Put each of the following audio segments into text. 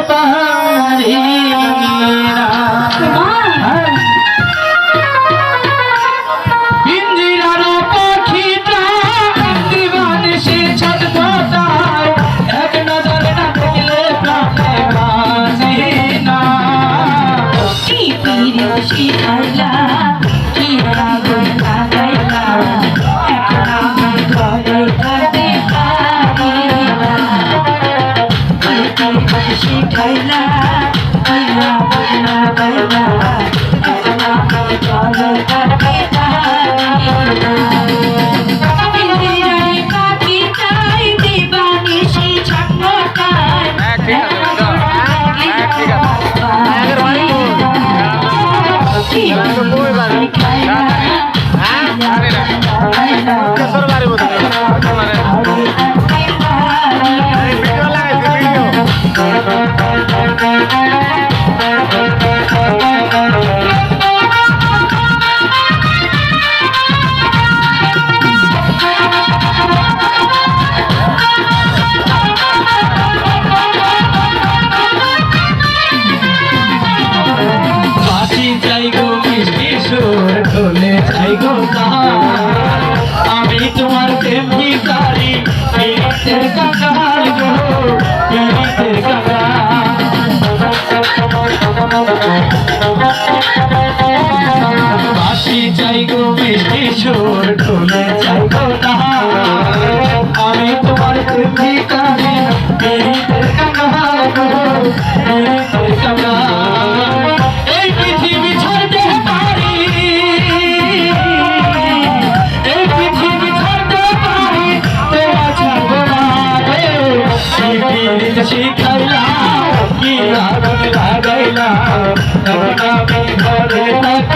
পাহাড়ি কাইলা কাইলা কাইলা কাইলা কাইলা কাইলা সরকারি বোধ মানে বাসি চাই গো মিষ্টি সুর ঢোলে চাই গো আমি তোমার কৃতি কানে মেরি তের কমাল মেরি তের কমাল এই পৃথিবী ছাড়তে পারি, এই পৃথিবী ছাড়তে পারি, তোমার ছাড়বো না শিখা kha kha kha kha kha kha kha kha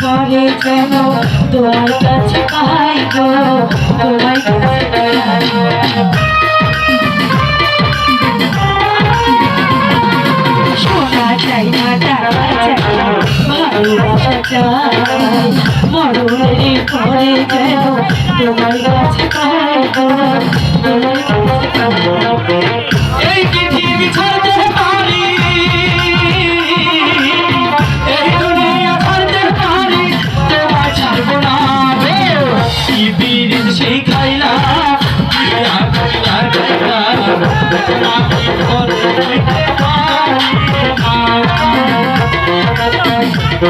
করে কেন তোমার কাছে পাই গো তোমার কাছে সোনা চাই না টাকা করে কেন তোমার কাছে পাই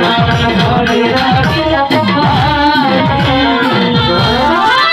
Thank you.